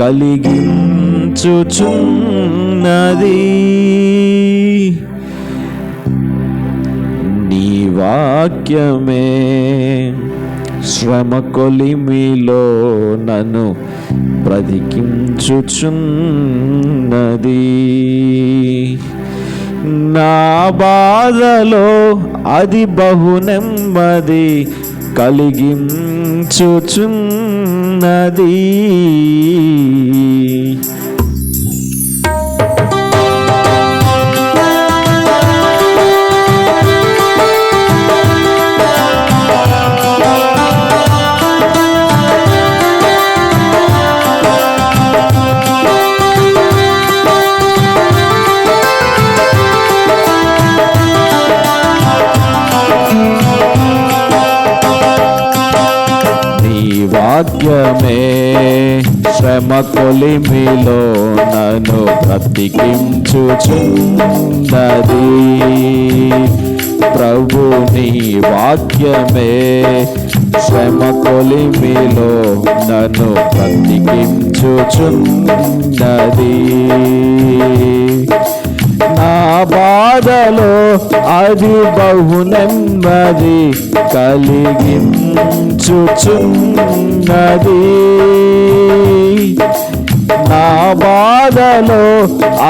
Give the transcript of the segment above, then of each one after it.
కలిగించుచున్నది. నీ వాక్యమే శ్రమ కొలిమిలో నన్ను బ్రతికించుచున్నది. నా బాధలో అది బహు నెమ్మది కలిగించుచున్నది ప్రేమ కొలిమిలో నన్ను బ్రతికించుచున్నది ప్రభు నీ వాక్యమే శ్రమ కొలిమిలో నన్ను బ్రతికించుచున్నది నా బాధలో అది బహు నెమ్మది కలిగించుచున్నది. నా బాధలో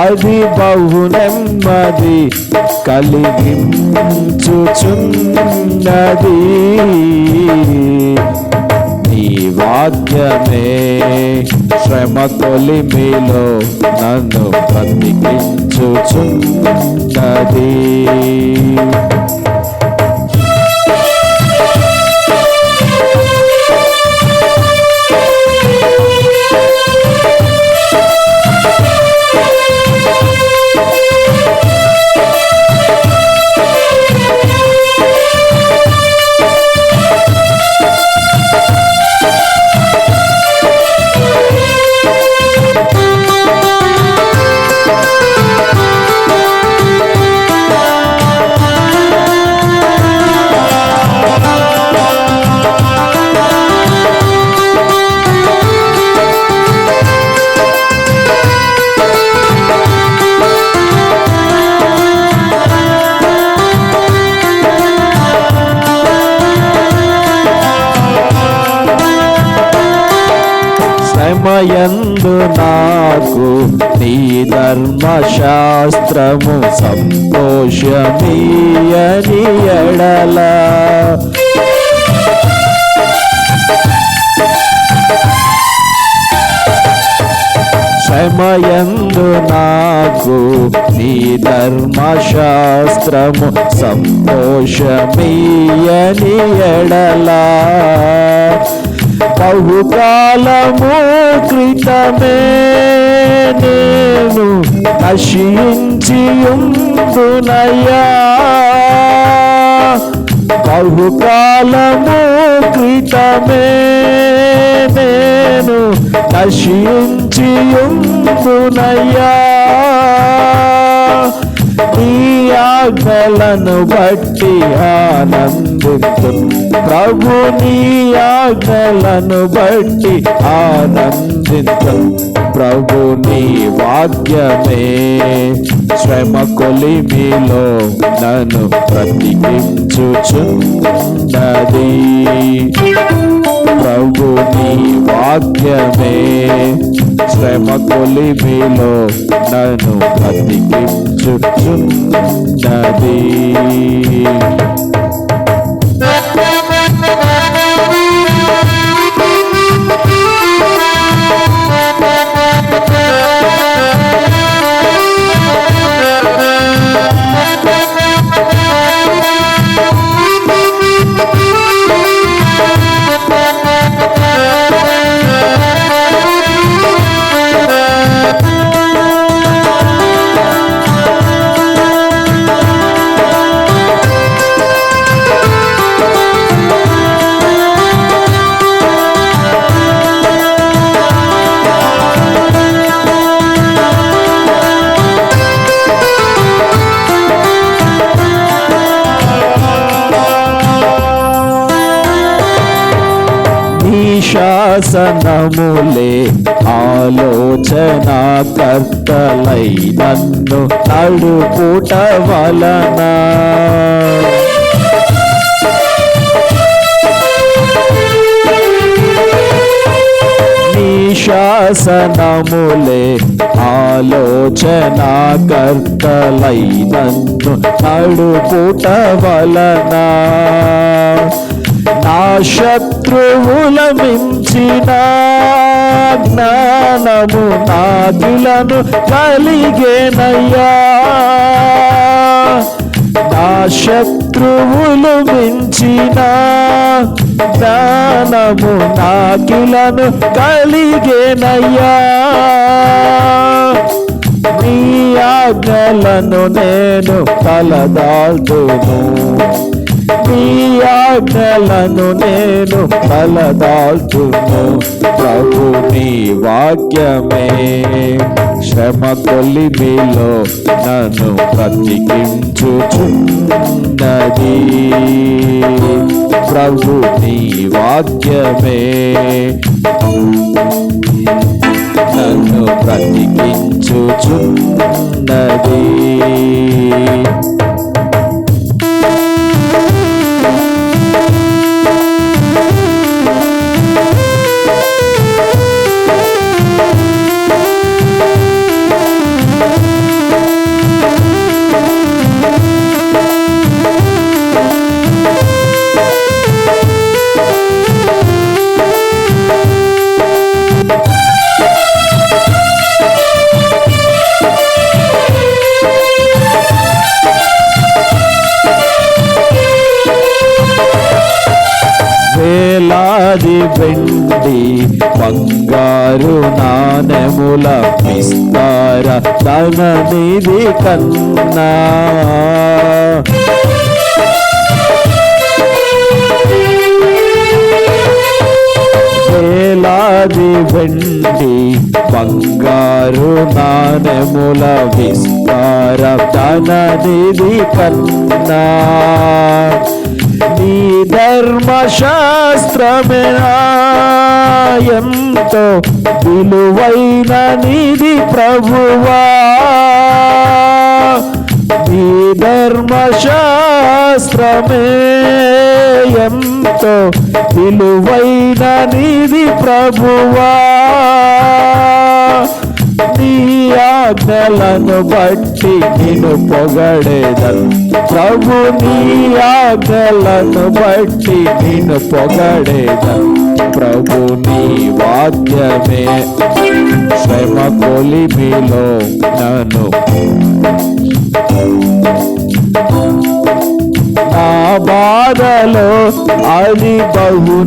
అది బహు నెమ్మది కలిగించుచున్నది. నీ వాక్యమే శ్రమ తొలిమిలో నన్ను బ్రతికించుచున్నది. యందు నాకు నీ ధర్మశాస్త్రము సంతోషమీయని ఎడల. శ్రమయందు నాకు నీ ధర్మశాస్త్రము సంతోషమీయని ఎడలా. బహుకాలము క్రితమే నేను నశించి ఉందునయ్యా బహుకాలము క్రితమే నేను నశించి ఉందునయ్యా నీ ఆజ్ఞలను బట్టి ఆనందిస్తున్న. ప్రభుని ఆజ్ఞలను బట్టి ఆనందిస్తు ప్రభుని వాక్యమే శ్రమ కొలిమిలో నన్ను బ్రతికించుచున్నది ప్రభుని వాక్యమే శ్రమ కొలిమిలో నన్ను బ్రతికించుచున్నది శాసనములే ఆలోచన కర్తలై నన్ను నడుపుట వలన. శాసనములే ఆలోచన కర్తలై నన్ను నడుపుట వలన. నా శత్రువుల మించిన జ్ఞానము నాదులను కలిగేనయ్యా. నా శత్రువులు మించిన జ్ఞానము నాదులను కలిగేనయ్యా. నీ ఆజ్ఞలను నేను తలదాల్తును. నీ ఆజ్ఞలను నేను తలదాల్తును ప్రభు నీ వాక్యమే శ్రమ కొలిమిలో నన్ను బ్రతికించుచున్నది. ప్రభు నీ వాక్యమే నన్ను బ్రతికించుచున్నది. బంగారు నాణెముల విస్తార ధన కన్నా. వేలాది వెండి బంగారు నాణెముల విస్తార ధన కన్నా. ధర్మశాస్త్రమే ఎంతో విలువైన నిధి ప్రభువా. నీ ధర్మశాస్త్రమే ఎంతో విలువైన నిధి ప్రభువా. ఆజ్ఞలను బట్టి నిన్ను పొగడేదను ప్రభు నీ ఆజ్ఞలను బట్టి నిన్ను పొగడేదను ప్రభు నీ వాక్యమే శ్రమ కొలిమిలో నన్ను. నా బాధలో అది బహు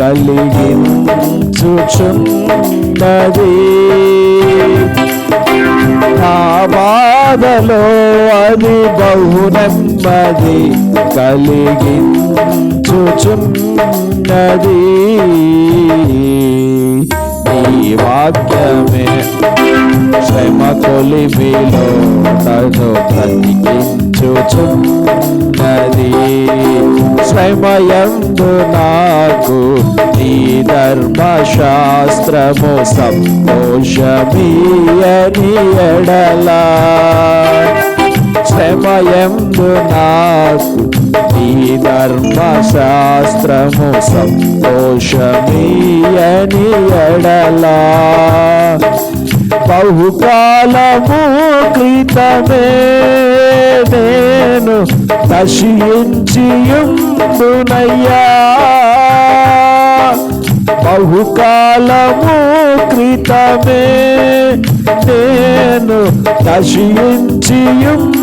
కలిగింది చూచున్నది నా బాధలో అది బహు కలిగి చూచున్నది నీ వాక్యమే శ్రమ కొలిమిలో నన్ను బ్రతికించుచున్నది శ్రమయందు నాకు నీ ధర్మశాస్త్రము సంతోషమీయని ఎడలా శ్రమయందు నాకు నీ ధర్మశాస్త్రము సంతోషమీయని ఎడలా బహుకాలము క్రితమే నేను నశించియుందునయ్యా బహుకాలము క్రితమే. నేను నశించియుందునయ్యా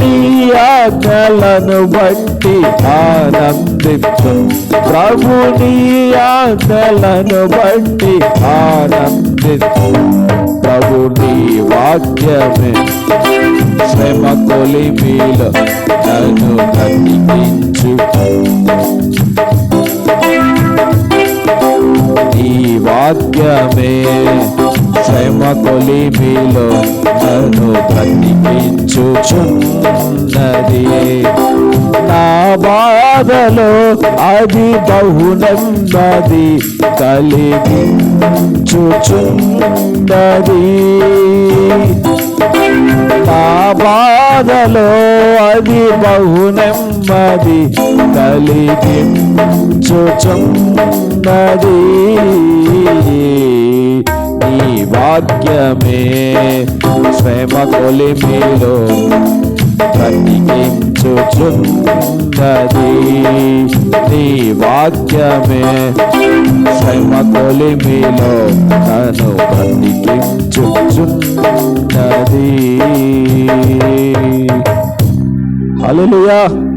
నీ ఆజ్ఞలను బట్టి ఆనందిత్తు ప్రభు నీ ఆజ్ఞలను బట్టి ఆనందిత్తు ప్రభు నీ వాక్యమే శ్రమ కొలిమిలో నన్ను కనిపించు కొలిమిలో నన్ను బ్రతికించుచున్నది నా బాధలో అది బహునమ్మది కలిగించుచున్నది నా బాధలో అది బహునమ్మది కలిగించుచున్నది నీ వాక్యమే. శ్రమ కొలిమిలో బ్రతికించుచున్నది నీ వాక్యమే. శ్రమ కొలిమిలో తను బ్రతికించుచున్నది హల్లెలూయా.